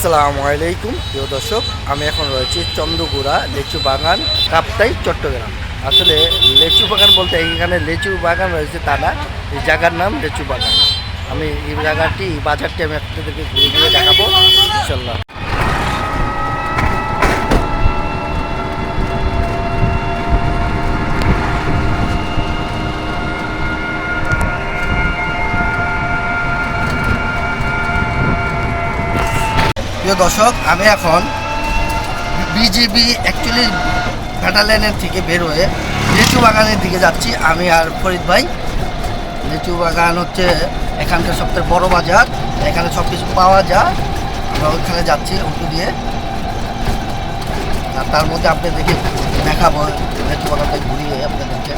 আসসালামু আলাইকুম, প্রিয় দর্শক। আমি এখন রয়েছি চন্দ্রগুড়া লেচু বাগান, কাপ্তাই, চট্টগ্রাম। আসলে লেচু বাগান বলতে এখানে লেচু বাগান রয়েছে তা না, এই জায়গার নাম লেচু বাগান। আমি এই জায়গাটি বাজারটি আমি আপনাদেরকে ঘুরে ঘুরে দেখাবো ইনশাল্লাহ প্রিয় দর্শক, আমি এখন বিজিবি অ্যাকচুয়ালি ঘাটালাইনের থেকে বের হয়ে লিচু বাগানের দিকে যাচ্ছি। আমি আর ফরিদ ভাই। লিচু বাগান হচ্ছে এখানকার সবথেকে বড় বাজার। এখানে সব কিছু পাওয়া যায়। আমরা ওইখানে যাচ্ছি অটো দিয়ে। আর তার মধ্যে আপনাদেরকে দেখাবো। লিচু বাগানটা ঘুরিয়ে আপনাদেরকে।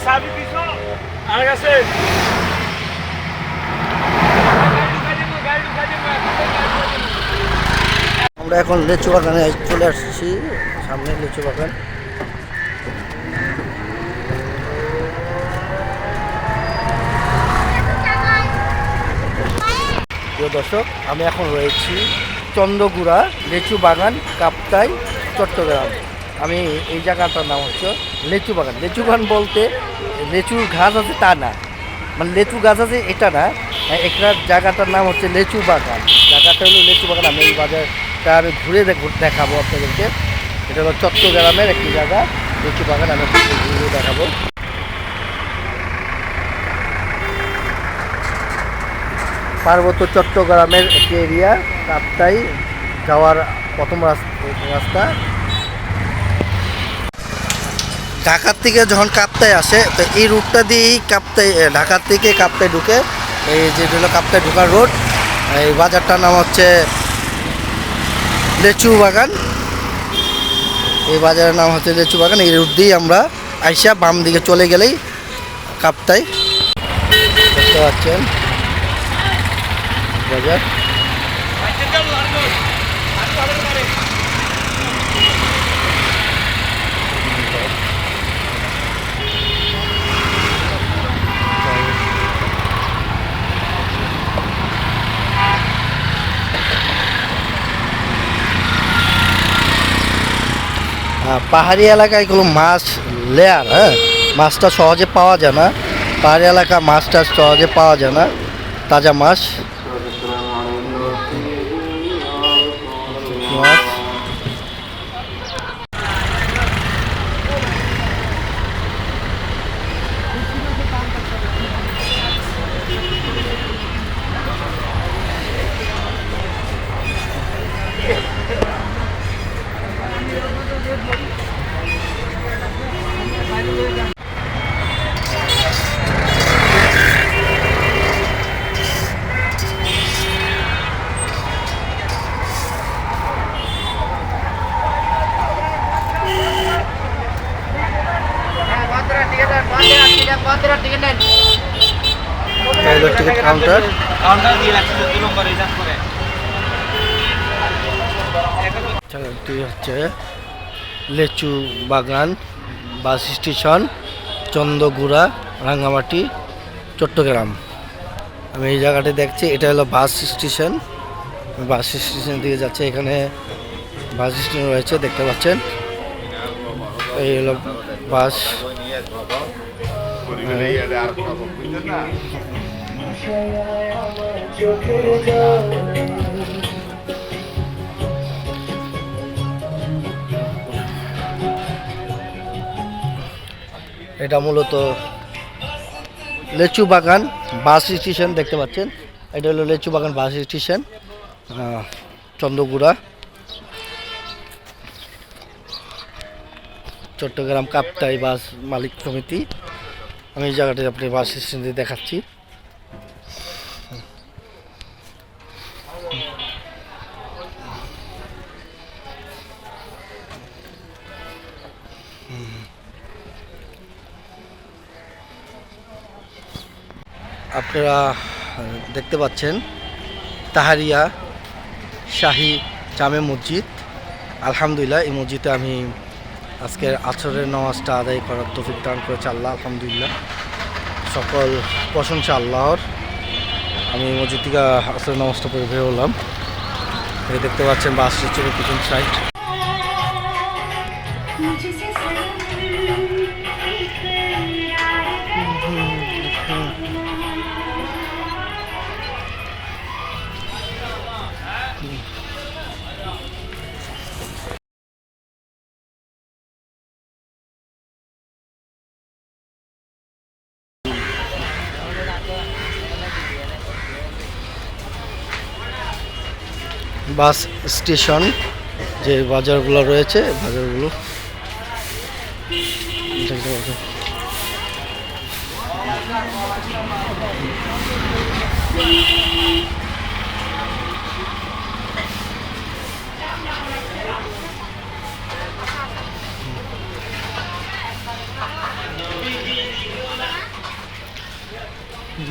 Sabe disso? Aragase. আমরা এখন লিচু বাগানে চলে আসছি সামনে লিচু বাগান প্রিয় দর্শক, আমি এখন রয়েছি চন্দ্রগুড়া লিচু বাগান, কাপ্তাই, চট্টগ্রাম। আমি এই জায়গাটার নাম হচ্ছে লিচু বাগান। লিচু বাগান বলতে লিচুর গাছ আছে তা না। মানে লেচু গাছ আছে এটা না। একটা জায়গাটার নাম হচ্ছে লিচু বাগান। জায়গাটা হলো লিচু বাগান। আমি এই বাজারটা আমি ঘুরে দেখাবো আপনাদেরকে। এটা হলো চট্টগ্রামের একটি জায়গা, লিচু বাগান। আমি ঘুরে দেখাবো। পার্বত্য চট্টগ্রামের একটি এরিয়া কাপ্তাই যাওয়ার প্রথম রাস- রাস্তা। ঢাকার থেকে যখন কাপ্তায় আসে, তো এই রুটটা দিয়েই কাপ্তাই ঢাকার থেকে কাপ্তায় ঢুকে, এই যে হলো কাপ্তায় ঢোকার রোড এই বাজারটার নাম হচ্ছে লেচু বাগান। এই বাজারের নাম হচ্ছে লেচু বাগান। এই রুট দিয়েই আমরা আইসা বাম দিকে চলে গেলেই কাপ্তাই। দেখতে পাচ্ছেন? বাজার। হ্যাঁ, পাহাড়ি এলাকায় কোনো মাছ লেয়ার হ্যাঁ? মাছটা সহজে পাওয়া যায় না। পাহাড়ি এলাকা মাছটা সহজে পাওয়া যায় না। তাজা মাছ। কাউন্টার দিয়ে এটি হচ্ছে লেচু বাগান বাস স্টেশন চন্দ্রগুড়া রাঙ্গামাটি চট্টগ্রাম। আমি এই জায়গাটি দেখছি এটা হলো বাস স্টেশন। বাস স্টেশন দিকে যাচ্ছে এখানে বাস স্টেশন রয়েছে দেখতে পাচ্ছেন। এই হলো বাস। এটা মূলত লেচু বাগান, বাস স্টেশন দেখতে পাচ্ছেন। এটা হলো Lechu Bagan bus station Chandraguda. Chittagong Kaptai bus মালিক সমিতি। আমি এই জায়গাটি আপনি বাস স্টেশন দেখাচ্ছি। আপনারা দেখতে পাচ্ছেন, তাহারিয়া শাহী জামে মসজিদ। আলহামদুলিল্লাহ, এই মসজিদে আমি আজকের আছরের নামাজটা আদায় করার তৌফিক দান করেছে আল্লাহ, আলহামদুলিল্লাহ। সকল প্রশংসা আল্লাহর। আমি এই মসজিদ থেকে আসরের নামাজটা পড়ে বের হলাম। দেখতে পাচ্ছেন বাস স্টেশনের পিছন সাইড বাস স্টেশন যে বাজারগুলো রয়েছে বাজারগুলো।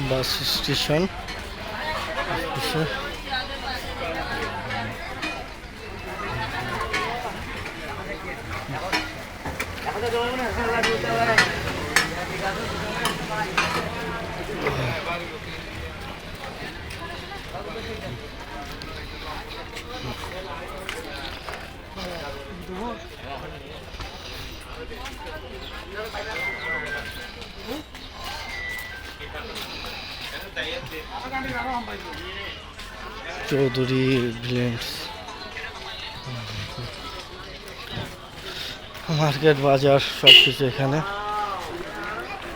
Bus station Chowdhury blends market বাজার সব কিছু এখানে।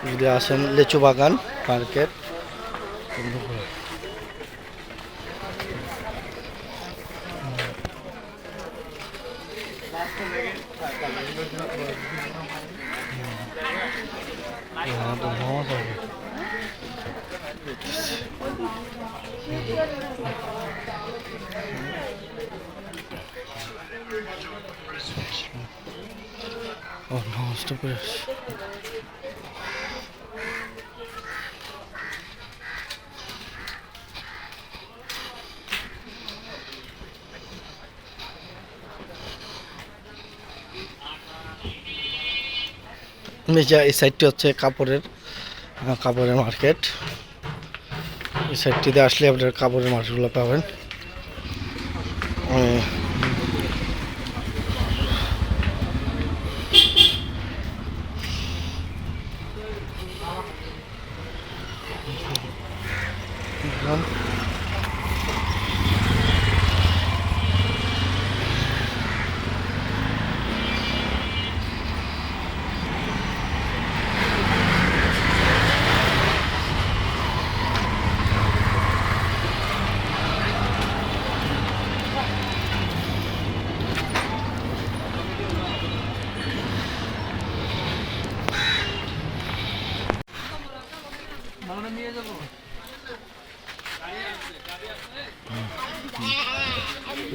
যদি আসেন লেচু বাগান মার্কেট। ও নষ্ট করে আসি। মেজা এই সাইডটি হচ্ছে কাপড়ের কাপড়ের মার্কেট এই সাইডটিতে আসলে আপনার কাপড়ের মার্কেটগুলো পাবেন আহ, দেখলাম।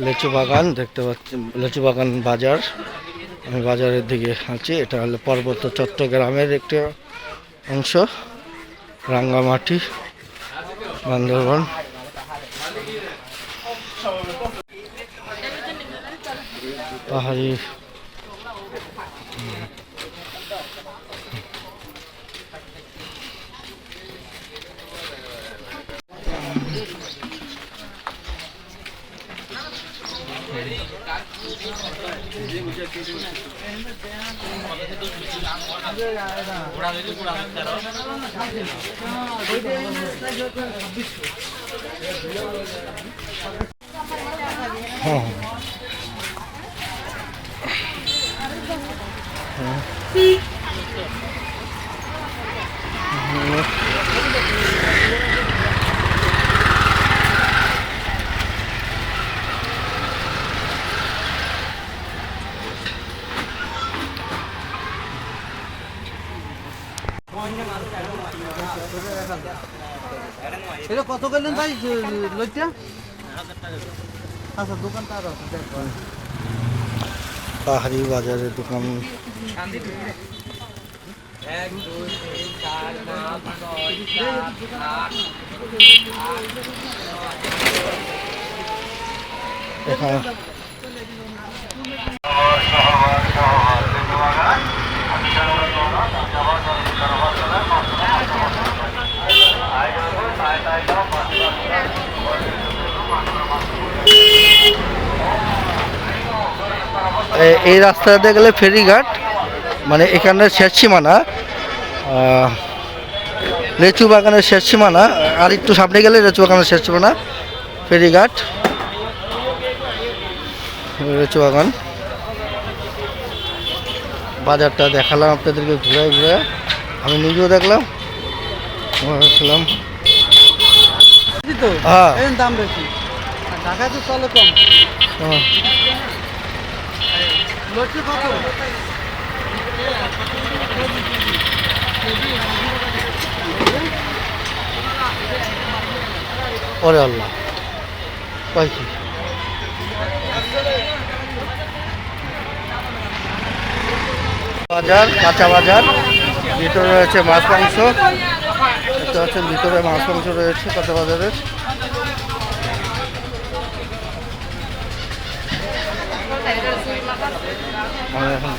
লেচু বাগান, দেখতে পাচ্ছি, লেচু বাগান বাজার। আমি বাজারের দিকে আছি, এটা হলো পার্বত্য চট্টগ্রামের একটি অংশ, রাঙ্গামাটি, বান্দরবন। পাহাড়ি হ্যাঁ এটা কত করলেন ভাই লইটা? আচ্ছা দোকান তার আছে পাহাড়ি বাজারের দোকান। এখানে এই রাস্তাতে গেলে ফেরিঘাট মানে এখানের শেষ সীমানা লেচু বাগানের শেষ সীমানা, আর একটু সামনে গেলে লেচু বাগানের শেষ সীমানা, ফেরিঘাট, লেচু বাগান। বাজারটা দেখালাম আপনাদেরকে, ঘুরে ঘুরে। আমি নিজেও দেখলাম দেখলাম তো? হ্যাঁ। এর দাম বেশি। আর ঢাকায় তো চলে কম। হ্যাঁ। লটকে কত? ওরে আল্লাহ। কি বাজার কাঁচা বাজার ভিতরে রয়েছে মাছ মাংস। দেখতে পাচ্ছেন ভিতরে মাছ মাংস রয়েছে কাঁচা বাজারের আমি এখন